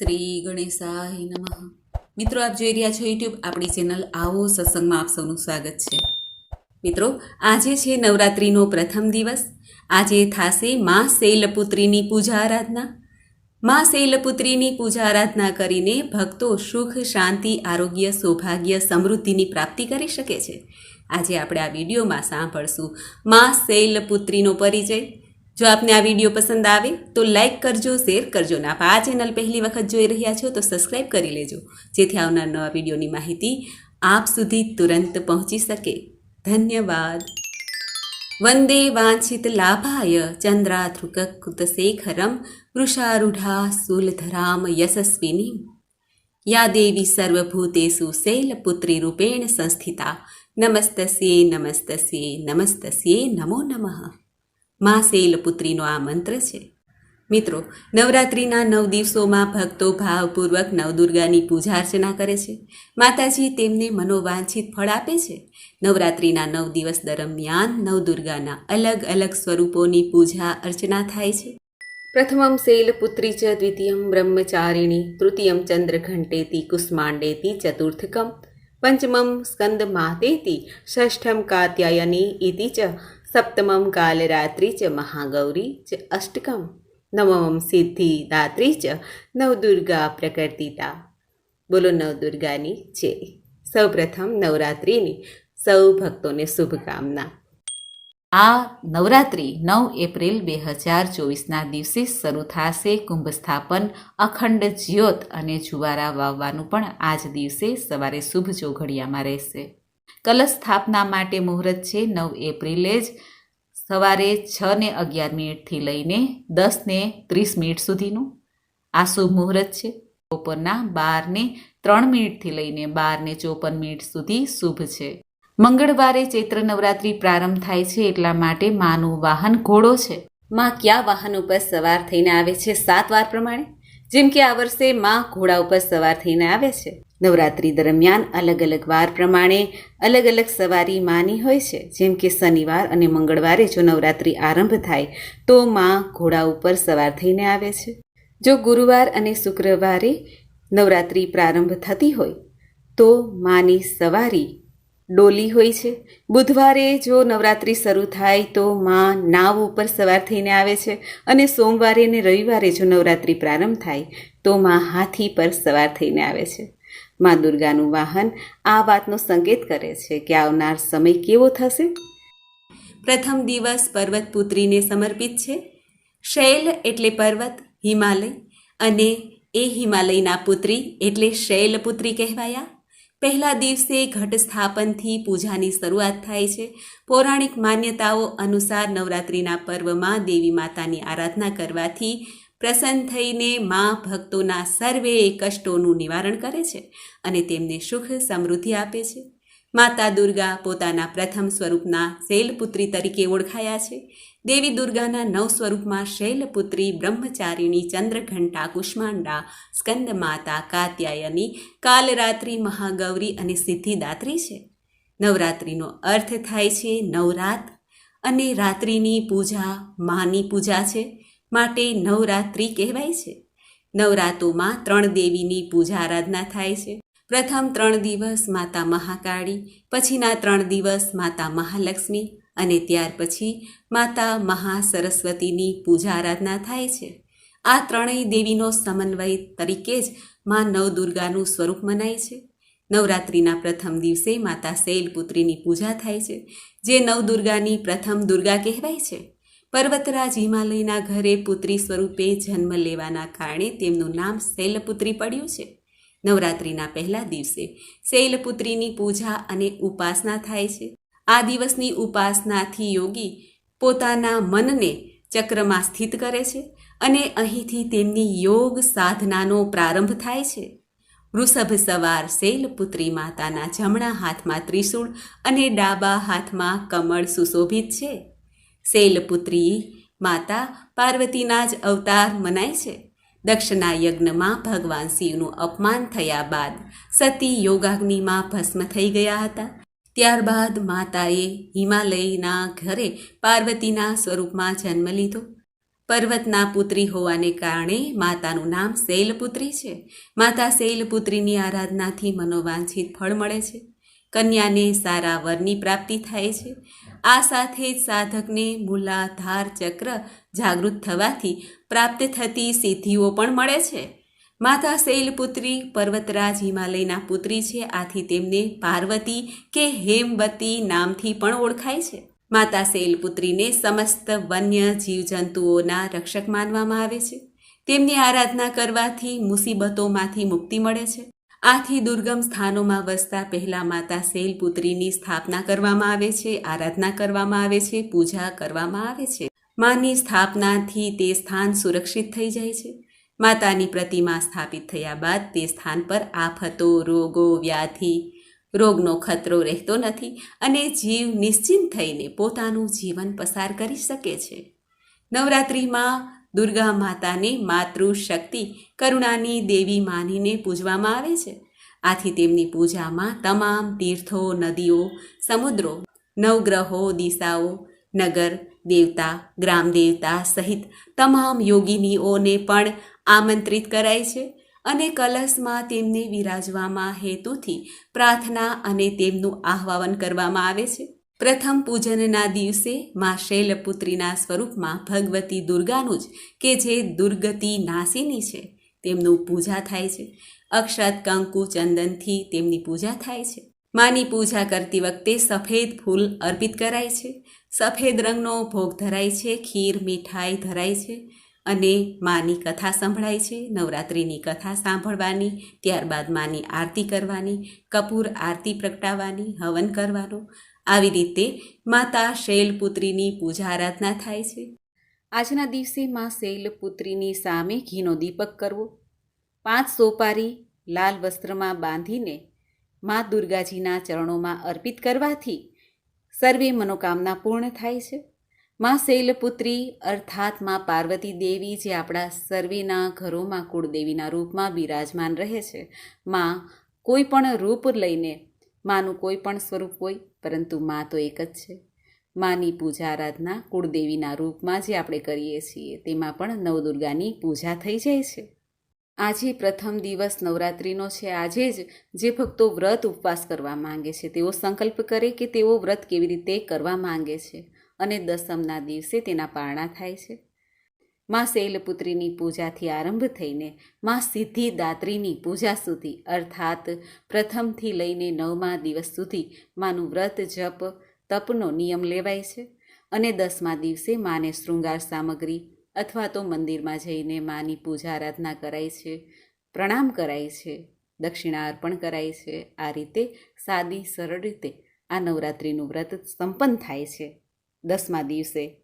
શ્રી ગણેશાય નમઃ. મિત્રો, આપ જોઈ રહ્યા છો યુટ્યુબ આપણી ચેનલ આવો સત્સંગમાં આપ સૌનું સ્વાગત છે. મિત્રો, આજે છે નવરાત્રિનો પ્રથમ દિવસ. આજે થાશે મા શૈલપુત્રીની પૂજા આરાધના. મા શૈલપુત્રીની પૂજા આરાધના કરીને ભક્તો સુખ, શાંતિ, આરોગ્ય, સૌભાગ્ય, સમૃદ્ધિની પ્રાપ્તિ કરી શકે છે. આજે આપણે આ વિડીયોમાં સાંભળશું મા શૈલપુત્રીનો પરિચય. જો આપને આ વીડિયો પસંદ આવે તો લાઈક કરજો, શેર કરજો ને આપ આ ચેનલ પહેલી વખત જોઈ રહ્યા છો તો સબસ્ક્રાઈબ કરી લેજો. જેથી આવનાર નવા વિડીયોની માહિતી આપ સુધી તુરંત પહોંચી શકે. ધન્યવાદ. વંદે વાંછિત લાભાય ચંદ્રાધૃકકૃતશેખરમ વૃષારૂઢા શૂલધરામ યશસ્વિની. યા દેવી સર્વભૂતેષુ શૈલપુત્રીરૂપેણ સંસ્થિતા. નમસ્તસ્યે નમસ્તસ્યે નમસ્તસ્યે, નમો નમઃ. મા શૈલપુત્રીનો આ મંત્ર છે. મિત્રો, નવરાત્રિના નવ દિવસોમાં ભક્તો ભાવપૂર્વક નવદુર્ગાની પૂજા અર્ચના કરે છે. માતાજી તેમને મનોવાંછિત ફળ આપે છે. નવરાત્રિના નવ દિવસ દરમિયાન નવદુર્ગાના અલગ અલગ સ્વરૂપોની પૂજા અર્ચના થાય છે. પ્રથમમ શૈલપુત્રી ચ, દ્વિતીયમ બ્રહ્મચારિણી, તૃતીયમ ચંદ્રઘંટેતિ, કુષ્માંડેતિ, ચતુર્થકમ, પંચમમ સ્કંદ માતેતી ષષ્ઠમ કાત્યાયની ઇતિ ચ સપ્તમમ કાલરાત્રિ ચ મહાગૌરી ચ અષ્ટકમ નવમમ સિદ્ધિદાત્રી ચ નવદુર્ગા પ્રકર્તિતા બોલો નવદુર્ગાની છે સૌપ્રથમ નવરાત્રિની સૌ ભક્તોને શુભકામના આ નવરાત્રિ નવ એપ્રિલ બે હજાર ચોવીસના દિવસે શરૂ થશે કુંભ સ્થાપન અખંડ જ્યોત અને જુવારા વાવવાનું પણ આજ દિવસે સવારે શુભ ચોઘડિયામાં રહેશે કલશ સ્થાપના માટે મુહૂર્ત છે નવ એપ્રિલે જ. સવારે છ ને અગિયાર મિનિટથી લઈને દસ ને ત્રીસ મિનિટ સુધીનું આ શુભ મુહૂર્ત છે. બપોરના બાર ને ત્રણ મિનિટથી લઈને બાર ને ચોપન મિનિટ સુધી શુભ છે. મંગળવારે ચૈત્ર નવરાત્રિ પ્રારંભ થાય છે એટલા માટે માનું વાહન ઘોડો છે. માં કયા વાહન ઉપર સવાર થઈને આવે છે સાત વાર પ્રમાણે? જેમ કે આ વર્ષે માં ઘોડા ઉપર સવાર થઈને આવે છે. નવરાત્રિ દરમિયાન અલગ અલગ વાર પ્રમાણે અલગ અલગ સવારી માની હોય છે. જેમ કે શનિવાર અને મંગળવારે જો નવરાત્રિ આરંભ થાય, તો માં ઘોડા ઉપર સવાર થઈને આવે છે. જો ગુરુવાર અને શુક્રવારે નવરાત્રિ પ્રારંભ થતી હોય, તો માની સવારી ડોલી હોય છે. બુધવારે જો નવરાત્રિ શરૂ થાય, તો માં નાવ ઉપર સવાર થઈને આવે છે અને સોમવારે અને રવિવારે જો નવરાત્રિ પ્રારંભ થાય, તો માં હાથી પર સવાર થઈને આવે છે. માં દુર્ગાનું વાહન આ વાતનો સંકેત કરે છે કે આવનાર સમય કેવો થશે? પ્રથમ દિવસ પર્વત પુત્રીને સમર્પિત છે. શૈલ એટલે પર્વત, હિમાલય અને એ હિમાલયના પુત્રી એટલે શૈલપુત્રી કહેવાયા. પહેલા દિવસે ઘટ સ્થાપનથી પૂજાની શરૂઆત થાય છે. પૌરાણિક માન્યતાઓ અનુસાર નવરાત્રિના પર્વમાં દેવી માતાની આરાધના કરવાથી પ્રસન્ન થઈને મા ભક્તોના સર્વે કષ્ટોનું નિવારણ કરે છે અને તેમને સુખ સમૃદ્ધિ આપે છે. માતા દુર્ગા પોતાના પ્રથમ સ્વરૂપના શૈલપુત્રી તરીકે ઓળખાયા છે. દેવી દુર્ગાના નવ સ્વરૂપમાં શૈલપુત્રી, બ્રહ્મચારિણી, ચંદ્રઘંટા, કુષ્માંડા, સ્કંદમાતા, કાત્યાયની, કાલરાત્રિ, મહાગૌરી અને સિદ્ધિદાત્રી છે. નવરાત્રિનો અર્થ થાય છે નવરાત અને રાત્રિની પૂજા, માની પૂજા છે. માટે નવરાત્રિ કહેવાય છે. નવરાતોમાં ત્રણ દેવીની પૂજા આરાધના થાય છે. પ્રથમ ત્રણ દિવસ માતા મહાકાળી, પછીના ત્રણ દિવસ માતા મહાલક્ષ્મી અને ત્યાર પછી માતા મહાસરસ્વતીની પૂજા આરાધના થાય છે. આ ત્રણેય દેવીનો સમન્વય તરીકે જ મા નવદુર્ગાનું સ્વરૂપ મનાય છે. નવરાત્રિના પ્રથમ દિવસે માતા શૈલપુત્રીની પૂજા થાય છે, જે નવદુર્ગાની પ્રથમ દુર્ગા કહેવાય છે. પર્વતરાજ હિમાલયના ઘરે પુત્રી સ્વરૂપે જન્મ લેવાના કારણે તેમનું નામ શૈલપુત્રી પડ્યું છે. નવરાત્રિના પહેલા દિવસે શૈલપુત્રીની પૂજા અને ઉપાસના થાય છે. આ દિવસની ઉપાસનાથી યોગી પોતાના મનને ચક્રમાં સ્થિત કરે છે અને અહીંથી તેમની યોગ સાધનાનો પ્રારંભ થાય છે. વૃષભ સવાર શૈલપુત્રી માતાના જમણા હાથમાં ત્રિશૂળ અને ડાબા હાથમાં કમળ સુશોભિત છે. શૈલપુત્રી માતા પાર્વતીના જ અવતાર મનાય છે. દક્ષના યજ્ઞમાં ભગવાન શિવનું અપમાન થયા બાદ સતી યોગાગ્નિમાં ભસ્મ થઈ ગયા હતા. ત્યારબાદ માતાએ હિમાલયના ઘરે પાર્વતીના સ્વરૂપમાં જન્મ લીધો. પર્વતના પુત્રી હોવાને કારણે માતાનું નામ શૈલપુત્રી છે. માતા શૈલપુત્રીની આરાધનાથી મનોવાંછિત ફળ મળે છે. કન્યાને સારા વરની પ્રાપ્તિ થાય છે. આ સાથે જ સાધકને મૂલાધાર ચક્ર જાગૃત થવાથી પ્રાપ્ત થતી સિદ્ધિઓ પણ મળે છે. માતા શૈલપુત્રી પર્વતરાજ હિમાલયના પુત્રી છે. આથી તેમને પાર્વતી કે હેમવતી નામથી પણ ઓળખાય છે. માતા શૈલપુત્રીને સમસ્ત વન્ય જીવજંતુઓના રક્ષક માનવામાં આવે છે. તેમની આરાધના કરવાથી મુસીબતોમાંથી મુક્તિ મળે છે. આથી દુર્ગમ સ્થાનોમાં વસતા પહેલા માતા શૈલપુત્રીની સ્થાપના કરવામાં આવે છે, આરાધના કરવામાં આવે છે, પૂજા કરવામાં આવે છે. માની સ્થાપનાથી તે સ્થાન સુરક્ષિત થઈ જાય છે. માતાની પ્રતિમા સ્થાપિત થયા બાદ તે સ્થાન પર આફતો રોગો, વ્યાધિ, રોગનો ખતરો રહેતો નથી અને જીવ નિશ્ચિંત થઈને પોતાનું જીવન પસાર કરી શકે છે. નવરાત્રિમાં દુર્ગા માતાને માતૃશક્તિ કરુણાની દેવી માનીને પૂજવામાં આવે છે. આથી તેમની પૂજામાં તમામ તીર્થો, નદીઓ, સમુદ્રો, નવગ્રહો, દિશાઓ, નગર, દેવતા, ગ્રામ દેવતા સહિત તમામ યોગિનીઓને પણ આમંત્રિત કરાય છે અને કલશમાં તેમને વિરાજવામાં હેતુથી પ્રાર્થના અને તેમનું આહ્વાન કરવામાં આવે છે. પ્રથમ પૂજનના દિવસે મા શૈલપુત્રીના સ્વરૂપમાં ભગવતી દુર્ગાનું જ કે જે દુર્ગતિ નાસીની છે, તેમનું પૂજા થાય છે. અક્ષત, કંકુ, ચંદનથી તેમની પૂજા થાય છે. માની પૂજા કરતી વખતે સફેદ ફૂલ અર્પિત કરાય છે. સફેદ રંગનો ભોગ ધરાય છે, ખીર, મીઠાઈ ધરાય છે અને માની કથા સંભળાય છે. નવરાત્રિની કથા સાંભળવાની, ત્યારબાદ માની આરતી કરવાની, કપૂર આરતી પ્રગટાવવાની, હવન કરવાનું આવી રીતે માતા શૈલપુત્રીની પૂજા આરાધના થાય છે. આજના દિવસે માં શૈલપુત્રીની સામે ઘીનો દીપક કરવો. પાંચ સોપારી લાલ વસ્ત્રમાં બાંધીને મા દુર્ગાજીના ચરણોમાં અર્પિત કરવાથી સર્વે મનોકામના પૂર્ણ થાય છે. માં શૈલપુત્રી અર્થાતમાં પાર્વતી દેવી જે આપણા સર્વેના ઘરોમાં કુળદેવીના રૂપમાં બિરાજમાન રહે છે. માં કોઈ પણ રૂપ લઈને, માનું કોઈ પણ સ્વરૂપ હોય પરંતુ માં તો એક જ છે. માની પૂજા આરાધના કુળદેવીના રૂપમાં જે આપણે કરીએ છીએ, તેમાં પણ નવદુર્ગાની પૂજા થઈ જાય છે. આજે પ્રથમ દિવસ નવરાત્રિનો છે. આજે જ જે ભક્તો વ્રત ઉપવાસ કરવા માંગે છે, તેઓ સંકલ્પ કરે કે તેઓ વ્રત કેવી રીતે કરવા માંગે છે અને દસમના દિવસે તેના પારણા થાય છે. માં શૈલપુત્રીની પૂજાથી આરંભ થઈને માં સિદ્ધિદાત્રીની પૂજા સુધી, અર્થાત પ્રથમથી લઈને નવમા દિવસ સુધી માનું વ્રત, જપ, તપનો નિયમ લેવાય છે અને દસમા દિવસે માને શૃંગાર સામગ્રી અથવા તો મંદિરમાં જઈને માની પૂજા આરાધના કરાય છે, પ્રણામ કરાય છે, દક્ષિણા અર્પણ કરાય છે. આ રીતે સાદી, સરળ રીતે આ નવરાત્રિનું વ્રત સંપન્ન થાય છે. દસમા દિવસે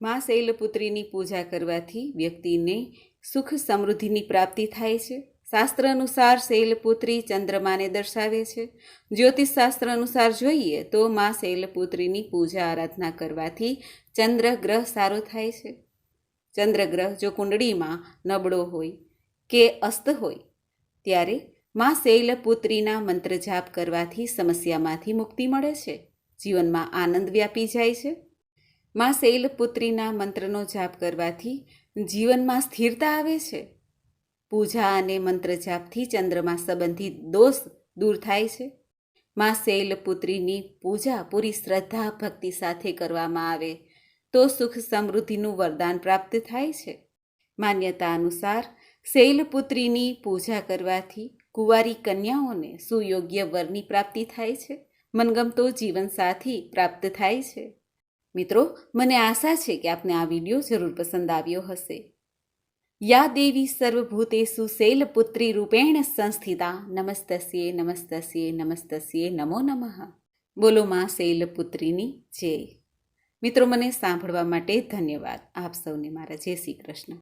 મા શૈલપુત્રીની પૂજા કરવાથી વ્યક્તિને સુખ સમૃદ્ધિની પ્રાપ્તિ થાય છે. શાસ્ત્ર અનુસાર શૈલપુત્રી ચંદ્રમાને દર્શાવે છે. જ્યોતિષ શાસ્ત્ર અનુસાર જોઈએ તો મા શૈલપુત્રીની પૂજા આરાધના કરવાથી ચંદ્રગ્રહ સારો થાય છે. ચંદ્રગ્રહ જો કુંડળીમાં નબળો હોય કે અસ્ત હોય, ત્યારે મા શૈલપુત્રીના મંત્ર જાપ કરવાથી સમસ્યામાંથી મુક્તિ મળે છે. જીવનમાં આનંદ વ્યાપી જાય છે. મા શૈલપુત્રીના મંત્રનો જાપ કરવાથી જીવનમાં સ્થિરતા આવે છે. પૂજા અને મંત્ર જાપથી ચંદ્રમાં સંબંધિત દોષ દૂર થાય છે. માં શૈલપુત્રીની પૂજા પૂરી શ્રદ્ધા, ભક્તિ સાથે કરવામાં આવે તો સુખ સમૃદ્ધિનું વરદાન પ્રાપ્ત થાય છે. માન્યતા અનુસાર શૈલપુત્રીની પૂજા કરવાથી કુંવારી કન્યાઓને સુયોગ્ય વરની પ્રાપ્તિ થાય છે. મનગમતો જીવનસાથી પ્રાપ્ત થાય છે. મિત્રો, મને આશા છે કે આપને આ વીડિયો જરૂર પસંદ આવ્યો હશે. યા દેવી સર્વભૂતેષુ શૈલપુત્રી રૂપેણ સંસ્થિતા, નમસ્તસ્યે નમસ્તસ્યે નમસ્તસ્યે નમો નમઃ. બોલો માં શૈલપુત્રીની જય. મિત્રો, મને સાંભળવા માટે ધન્યવાદ. આપ સૌને મારા જય શ્રી કૃષ્ણ.